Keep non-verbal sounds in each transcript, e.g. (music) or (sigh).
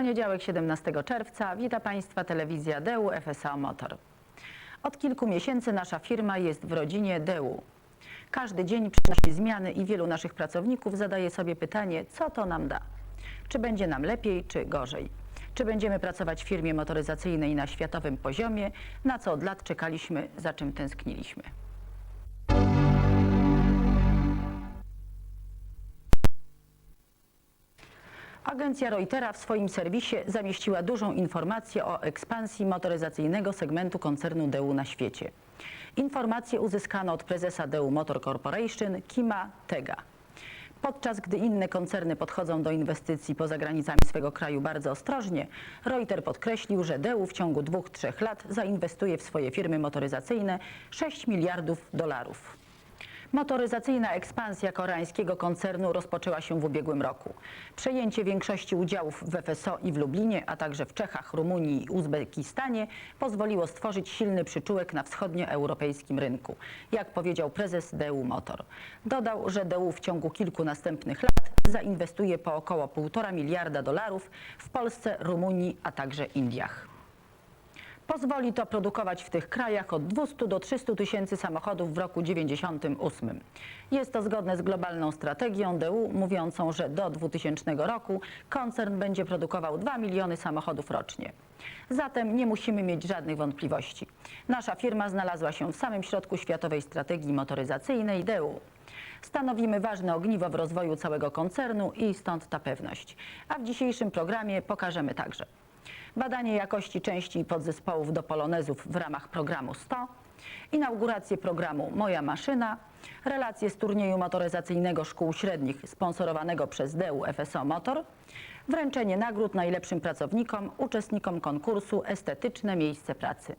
Poniedziałek 17 czerwca wita Państwa telewizja DEU FSA Motor. Od kilku miesięcy nasza firma jest w rodzinie DEU. Każdy dzień przynosi zmiany i wielu naszych pracowników zadaje sobie pytanie, co to nam da? Czy będzie nam lepiej, czy gorzej? Czy będziemy pracować w firmie motoryzacyjnej na światowym poziomie, na co od lat czekaliśmy, za czym tęskniliśmy? Agencja Reutera w swoim serwisie zamieściła dużą informację o ekspansji motoryzacyjnego segmentu koncernu DEU na świecie. Informacje uzyskano od prezesa DEU Motor Corporation Kima Tega. Podczas gdy inne koncerny podchodzą do inwestycji poza granicami swego kraju bardzo ostrożnie, Reuter podkreślił, że DEU w ciągu dwóch, trzech lat zainwestuje w swoje firmy motoryzacyjne 6 miliardów dolarów. Motoryzacyjna ekspansja koreańskiego koncernu rozpoczęła się w ubiegłym roku. Przejęcie większości udziałów w FSO i w Lublinie, a także w Czechach, Rumunii i Uzbekistanie pozwoliło stworzyć silny przyczółek na wschodnioeuropejskim rynku, jak powiedział prezes DEU Motor. Dodał, że DEU w ciągu kilku następnych lat zainwestuje po około 1,5 miliarda dolarów w Polsce, Rumunii, a także Indiach. Pozwoli to produkować w tych krajach od 200 do 300 tysięcy samochodów w roku 98. Jest to zgodne z globalną strategią DU mówiącą, że do 2000 roku koncern będzie produkował 2 miliony samochodów rocznie. Zatem nie musimy mieć żadnych wątpliwości. Nasza firma znalazła się w samym środku światowej strategii motoryzacyjnej DU. Stanowimy ważne ogniwo w rozwoju całego koncernu i stąd ta pewność. A w dzisiejszym programie pokażemy także badanie jakości części i podzespołów do polonezów w ramach programu 100, inaugurację programu Moja Maszyna, relacje z turnieju motoryzacyjnego szkół średnich sponsorowanego przez DEU FSO Motor, wręczenie nagród najlepszym pracownikom, uczestnikom konkursu Estetyczne Miejsce Pracy.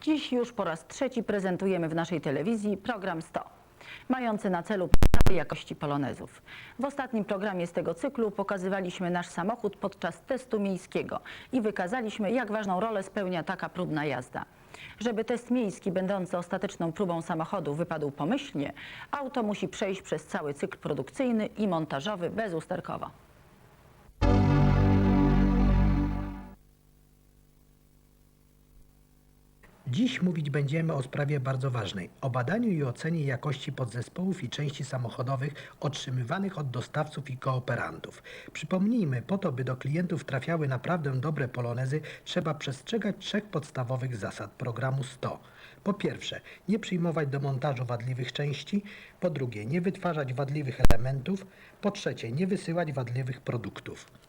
Dziś już po raz trzeci prezentujemy w naszej telewizji program 100, mający na celu poprawę jakości polonezów. W ostatnim programie z tego cyklu pokazywaliśmy nasz samochód podczas testu miejskiego i wykazaliśmy, jak ważną rolę spełnia taka próbna jazda. Żeby test miejski, będący ostateczną próbą samochodu, wypadł pomyślnie, auto musi przejść przez cały cykl produkcyjny i montażowy bezusterkowo. Dziś mówić będziemy o sprawie bardzo ważnej o badaniu i ocenie jakości podzespołów i części samochodowych otrzymywanych od dostawców i kooperantów. Przypomnijmy, po to, by do klientów trafiały naprawdę dobre polonezy, trzeba przestrzegać trzech podstawowych zasad programu 100. Po pierwsze, nie przyjmować do montażu wadliwych części, po drugie, nie wytwarzać wadliwych elementów, po trzecie, nie wysyłać wadliwych produktów.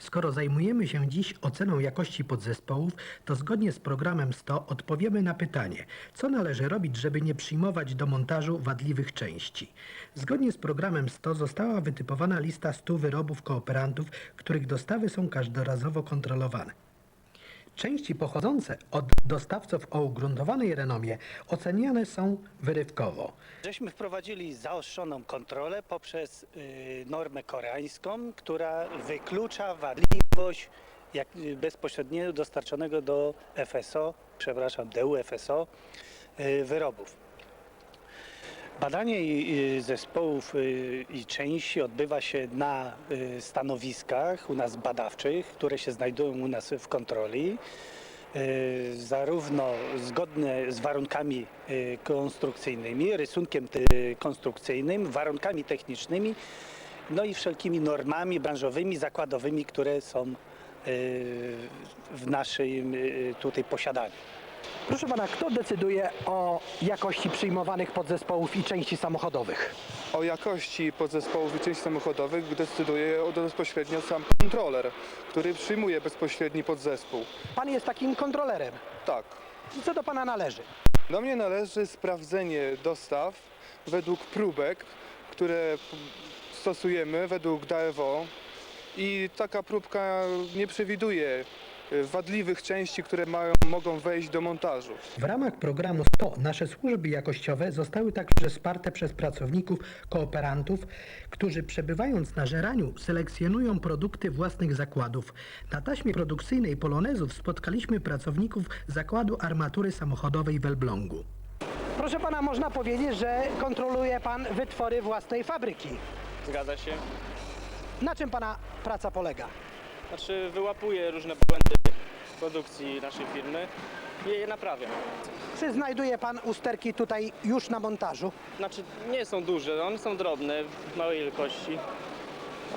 Skoro zajmujemy się dziś oceną jakości podzespołów, to zgodnie z programem 100 odpowiemy na pytanie, co należy robić, żeby nie przyjmować do montażu wadliwych części. Zgodnie z programem 100 została wytypowana lista 100 wyrobów kooperantów, których dostawy są każdorazowo kontrolowane. Części pochodzące od dostawców o ugruntowanej renomie oceniane są wyrywkowo. Żeśmy wprowadzili zaostrzoną kontrolę poprzez y, normę koreańską, która wyklucza wadliwość jak, y, bezpośrednio dostarczonego do FSO, przepraszam, DU y, wyrobów. Badanie zespołów y, i części odbywa się na y, stanowiskach u nas badawczych, które się znajdują u nas w kontroli. Y, Zarówno zgodne z warunkami konstrukcyjnymi, rysunkiem konstrukcyjnym, warunkami technicznymi, no i wszelkimi normami branżowymi, zakładowymi, które są w naszym tutaj posiadaniu. Proszę pana, kto decyduje o jakości przyjmowanych podzespołów i części samochodowych? O jakości podzespołów i części samochodowych decyduje bezpośrednio sam kontroler, który przyjmuje bezpośredni podzespół. Pan jest takim kontrolerem. Tak. I co do pana należy? Do mnie należy sprawdzenie dostaw według próbek, które stosujemy według DAEWO i taka próbka nie przewiduje wadliwych części, które mają, mogą wejść do montażu. W ramach programu 100 nasze służby jakościowe zostały także wsparte przez pracowników kooperantów, którzy przebywając na żeraniu selekcjonują produkty własnych zakładów. Na taśmie produkcyjnej Polonezów spotkaliśmy pracowników zakładu armatury samochodowej w Elblągu. Proszę pana, można powiedzieć, że kontroluje pan wytwory własnej fabryki. Zgadza się. Na czym pana praca polega? Znaczy wyłapuję różne błędy w produkcji naszej firmy i je naprawiam. Czy znajduje pan usterki tutaj już na montażu? Znaczy nie są duże, one są drobne, w małej wielkości,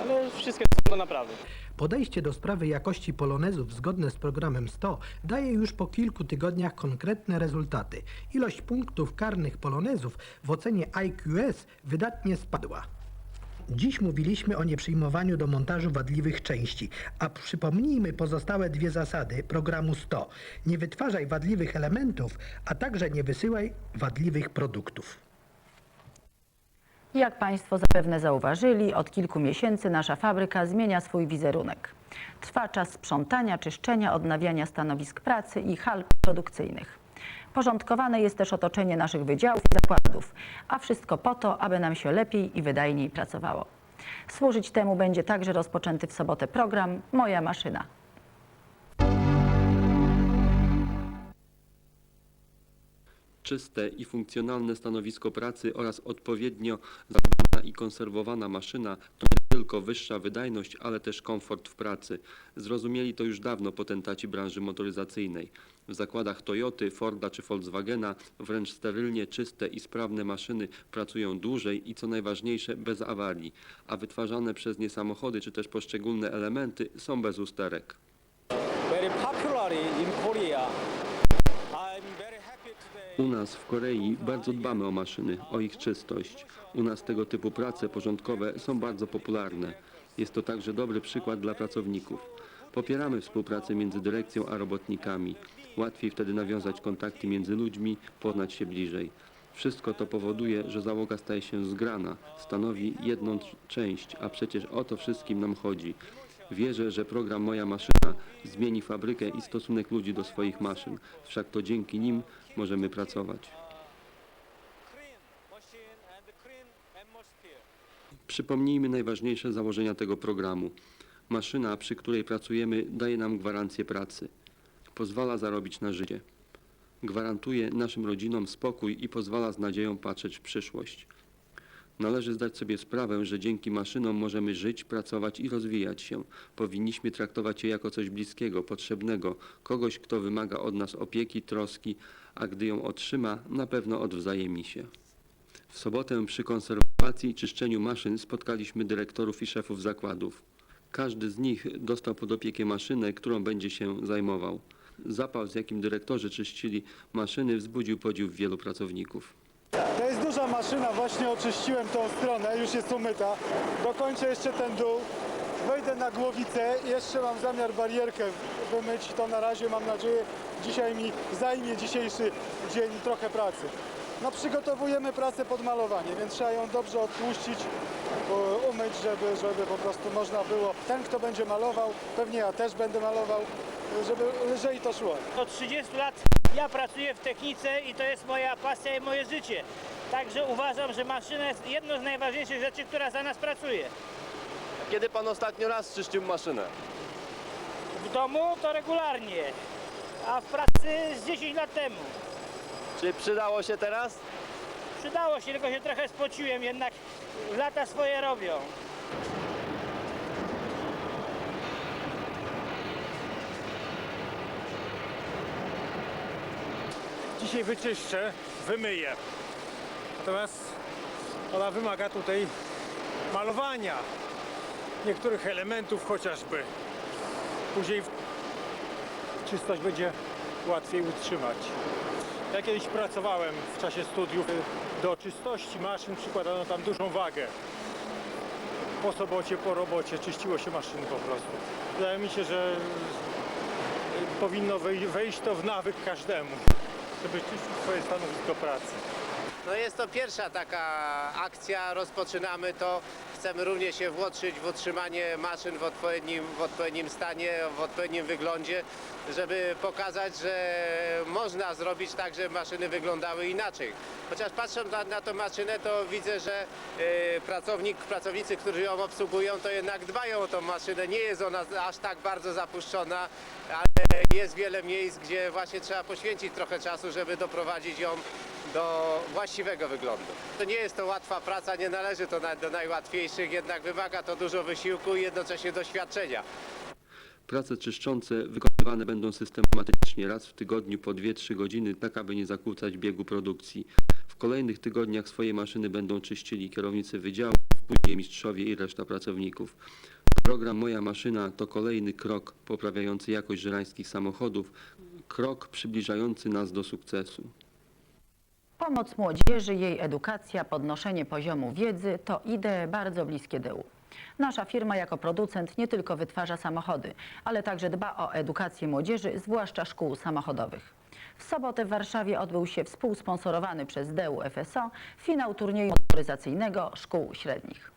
ale wszystkie są do naprawy. Podejście do sprawy jakości polonezów zgodne z programem 100 daje już po kilku tygodniach konkretne rezultaty. Ilość punktów karnych polonezów w ocenie IQS wydatnie spadła. Dziś mówiliśmy o nieprzyjmowaniu do montażu wadliwych części, a przypomnijmy pozostałe dwie zasady programu 100. Nie wytwarzaj wadliwych elementów, a także nie wysyłaj wadliwych produktów. Jak Państwo zapewne zauważyli, od kilku miesięcy nasza fabryka zmienia swój wizerunek. Trwa czas sprzątania, czyszczenia, odnawiania stanowisk pracy i hal produkcyjnych. Porządkowane jest też otoczenie naszych wydziałów i zakładów, a wszystko po to, aby nam się lepiej i wydajniej pracowało. Służyć temu będzie także rozpoczęty w sobotę program Moja maszyna. Czyste i funkcjonalne stanowisko pracy oraz odpowiednio zadbana i konserwowana maszyna to nie tylko wyższa wydajność, ale też komfort w pracy. Zrozumieli to już dawno potentaci branży motoryzacyjnej. W zakładach Toyoty, Forda czy Volkswagena wręcz sterylnie czyste i sprawne maszyny pracują dłużej i co najważniejsze bez awarii, a wytwarzane przez nie samochody czy też poszczególne elementy są bez usterek. U nas w Korei bardzo dbamy o maszyny, o ich czystość. U nas tego typu prace porządkowe są bardzo popularne. Jest to także dobry przykład dla pracowników. Popieramy współpracę między dyrekcją a robotnikami. Łatwiej wtedy nawiązać kontakty między ludźmi, poznać się bliżej. Wszystko to powoduje, że załoga staje się zgrana, stanowi jedną część, a przecież o to wszystkim nam chodzi. Wierzę, że program Moja Maszyna zmieni fabrykę i stosunek ludzi do swoich maszyn. Wszak to dzięki nim możemy pracować. Przypomnijmy najważniejsze założenia tego programu. Maszyna, przy której pracujemy, daje nam gwarancję pracy. Pozwala zarobić na życie. Gwarantuje naszym rodzinom spokój i pozwala z nadzieją patrzeć w przyszłość. Należy zdać sobie sprawę, że dzięki maszynom możemy żyć, pracować i rozwijać się. Powinniśmy traktować je jako coś bliskiego, potrzebnego, kogoś, kto wymaga od nas opieki, troski, a gdy ją otrzyma, na pewno odwzajemni się. W sobotę przy konserwacji i czyszczeniu maszyn spotkaliśmy dyrektorów i szefów zakładów. Każdy z nich dostał pod opiekę maszynę, którą będzie się zajmował. Zapał, z jakim dyrektorzy czyścili maszyny, wzbudził podziw wielu pracowników. To jest duża maszyna, właśnie oczyściłem tą stronę, już jest umyta. Dokończę jeszcze ten dół, wejdę na głowicę jeszcze mam zamiar barierkę wymyć. To na razie mam nadzieję dzisiaj mi zajmie dzisiejszy dzień trochę pracy. No przygotowujemy pracę pod malowanie, więc trzeba ją dobrze odtłuścić, umyć, żeby, żeby po prostu można było, ten kto będzie malował, pewnie ja też będę malował, żeby lżej to szło. Od 30 lat ja pracuję w technice i to jest moja pasja i moje życie. Także uważam, że maszyna jest jedną z najważniejszych rzeczy, która za nas pracuje. Kiedy pan ostatnio raz czyścił maszynę? W domu to regularnie, a w pracy z 10 lat temu. Czy przydało się teraz? Przydało się, tylko się trochę spociłem, jednak lata swoje robią. Dzisiaj wyczyszczę, wymyję. Natomiast ona wymaga tutaj malowania niektórych elementów chociażby. Później czystość będzie łatwiej utrzymać. Ja kiedyś pracowałem w czasie studiów. Do czystości maszyn przykładano tam dużą wagę. Po sobocie, po robocie czyściło się maszyny po prostu. Wydaje mi się, że powinno wej- wejść to w nawyk każdemu żeby czyścić swoje stanowisko pracy. No jest to pierwsza taka akcja, rozpoczynamy to. Chcemy również się włożyć w utrzymanie maszyn w odpowiednim, w odpowiednim stanie, w odpowiednim wyglądzie, żeby pokazać, że można zrobić tak, żeby maszyny wyglądały inaczej. Chociaż patrząc na, na tą maszynę, to widzę, że e, pracownik, pracownicy, którzy ją obsługują, to jednak dbają o tą maszynę. Nie jest ona aż tak bardzo zapuszczona, ale jest wiele miejsc, gdzie właśnie trzeba poświęcić trochę czasu, żeby doprowadzić ją do właściwego wyglądu. To nie jest to łatwa praca, nie należy to do najłatwiejszych, jednak wymaga to dużo wysiłku i jednocześnie doświadczenia. Prace czyszczące wykonywane będą systematycznie raz w tygodniu po 2-3 godziny, tak aby nie zakłócać biegu produkcji. W kolejnych tygodniach swoje maszyny będą czyścili kierownicy wydziałów, później mistrzowie i reszta pracowników. Program Moja Maszyna to kolejny krok poprawiający jakość żerańskich samochodów, krok przybliżający nas do sukcesu. Pomoc młodzieży, jej edukacja, podnoszenie poziomu wiedzy to idee bardzo bliskie DEU. Nasza firma jako producent nie tylko wytwarza samochody, ale także dba o edukację młodzieży, zwłaszcza szkół samochodowych. W sobotę w Warszawie odbył się współsponsorowany przez DEU FSO finał turnieju motoryzacyjnego szkół średnich.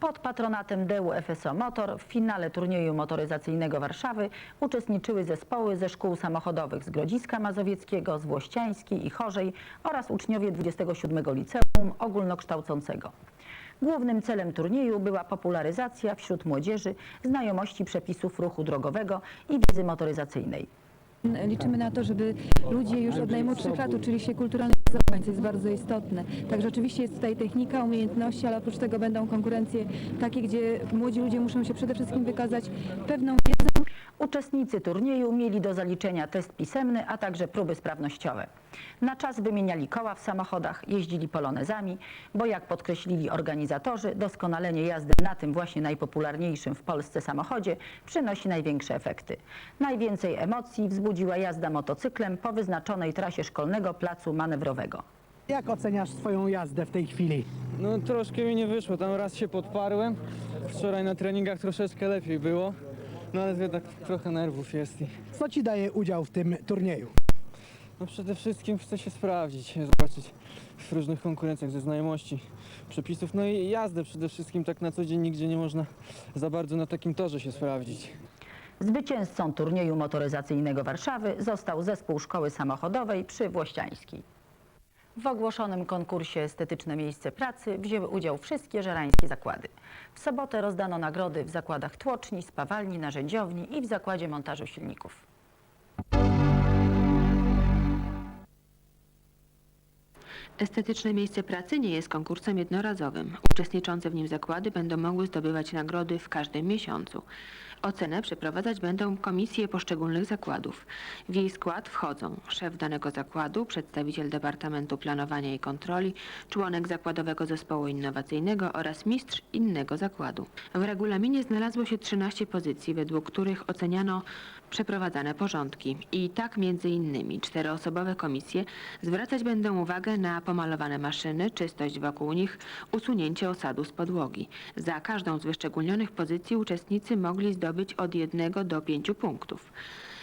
Pod patronatem DEU FSO Motor w finale turnieju motoryzacyjnego Warszawy uczestniczyły zespoły ze szkół samochodowych z Grodziska Mazowieckiego, z i Chorzej oraz uczniowie 27 Liceum Ogólnokształcącego. Głównym celem turnieju była popularyzacja wśród młodzieży znajomości przepisów ruchu drogowego i wiedzy motoryzacyjnej. Liczymy na to, żeby ludzie już od najmłodszych lat uczyli się kulturalnych zachowań, co jest bardzo istotne. Także oczywiście jest tutaj technika, umiejętności, ale oprócz tego będą konkurencje takie, gdzie młodzi ludzie muszą się przede wszystkim wykazać pewną wiedzą, Uczestnicy turnieju mieli do zaliczenia test pisemny, a także próby sprawnościowe. Na czas wymieniali koła w samochodach, jeździli polonezami, bo jak podkreślili organizatorzy, doskonalenie jazdy na tym właśnie najpopularniejszym w Polsce samochodzie przynosi największe efekty. Najwięcej emocji wzbudziła jazda motocyklem po wyznaczonej trasie szkolnego placu manewrowego. Jak oceniasz swoją jazdę w tej chwili? No troszkę mi nie wyszło, tam raz się podparłem. Wczoraj na treningach troszeczkę lepiej było. No ale jednak trochę nerwów jest i Co ci daje udział w tym turnieju? no przede wszystkim chcę się sprawdzić, zobaczyć w różnych konkurencjach ze znajomości przepisów, no i jazdę przede wszystkim tak na co dzień nigdzie nie można za bardzo na takim torze się sprawdzić. Zwycięzcą turnieju motoryzacyjnego Warszawy został zespół szkoły samochodowej przy Włościańskiej. W ogłoszonym konkursie Estetyczne Miejsce Pracy wzięły udział wszystkie żerańskie zakłady. W sobotę rozdano nagrody w zakładach tłoczni, spawalni, narzędziowni i w zakładzie montażu silników. Estetyczne miejsce pracy nie jest konkursem jednorazowym. Uczestniczące w nim zakłady będą mogły zdobywać nagrody w każdym miesiącu. Ocenę przeprowadzać będą komisje poszczególnych zakładów. W jej skład wchodzą szef danego zakładu, przedstawiciel Departamentu Planowania i Kontroli, członek zakładowego zespołu innowacyjnego oraz mistrz innego zakładu. W regulaminie znalazło się 13 pozycji, według których oceniano przeprowadzane porządki. I tak między innymi czteroosobowe komisje zwracać będą uwagę na pomalowane maszyny, czystość wokół nich, usunięcie osadu z podłogi. Za każdą z wyszczególnionych pozycji uczestnicy mogli zdobyć od jednego do pięciu punktów.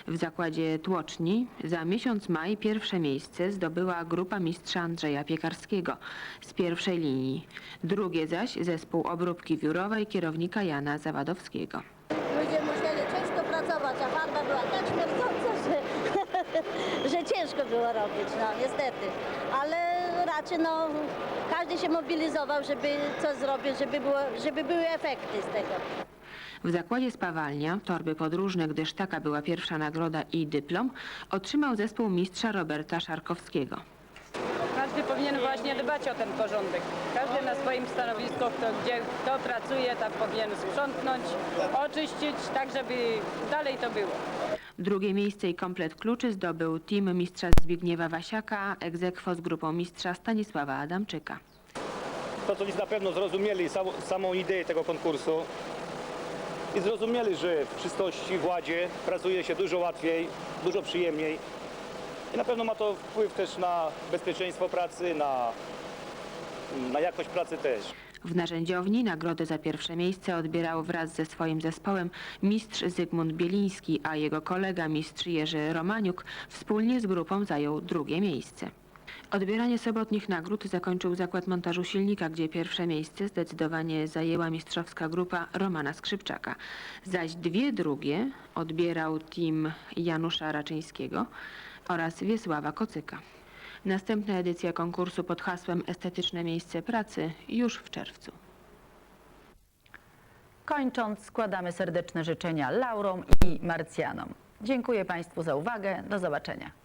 W zakładzie tłoczni za miesiąc maj pierwsze miejsce zdobyła grupa mistrza Andrzeja Piekarskiego z pierwszej linii. Drugie zaś zespół obróbki wiórowej kierownika Jana Zawadowskiego. Ludzie musieli ciężko pracować, a farba była tak śmierdząca, że, (laughs) że ciężko było robić, no niestety. Ale raczej no, każdy się mobilizował, żeby coś zrobić, żeby, było, żeby były efekty z tego. W zakładzie spawalnia, torby podróżne, gdyż taka była pierwsza nagroda i dyplom, otrzymał zespół mistrza Roberta Szarkowskiego. Każdy powinien właśnie dbać o ten porządek. Każdy na swoim stanowisku, kto, gdzie kto pracuje, tak powinien sprzątnąć, oczyścić, tak żeby dalej to było. Drugie miejsce i komplet kluczy zdobył team mistrza Zbigniewa Wasiaka, egzekwo z grupą mistrza Stanisława Adamczyka. Pracownicy na pewno zrozumieli sam, samą ideę tego konkursu i zrozumieli, że w czystości, w ładzie pracuje się dużo łatwiej, dużo przyjemniej. I na pewno ma to wpływ też na bezpieczeństwo pracy, na, na jakość pracy też. W narzędziowni nagrodę za pierwsze miejsce odbierał wraz ze swoim zespołem mistrz Zygmunt Bieliński, a jego kolega mistrz Jerzy Romaniuk wspólnie z grupą zajął drugie miejsce. Odbieranie sobotnich nagród zakończył zakład montażu silnika, gdzie pierwsze miejsce zdecydowanie zajęła mistrzowska grupa Romana Skrzypczaka, zaś dwie drugie odbierał team Janusza Raczyńskiego oraz Wiesława Kocyka. Następna edycja konkursu pod hasłem Estetyczne miejsce pracy już w czerwcu. Kończąc, składamy serdeczne życzenia Laurom i Marcjanom. Dziękuję Państwu za uwagę. Do zobaczenia.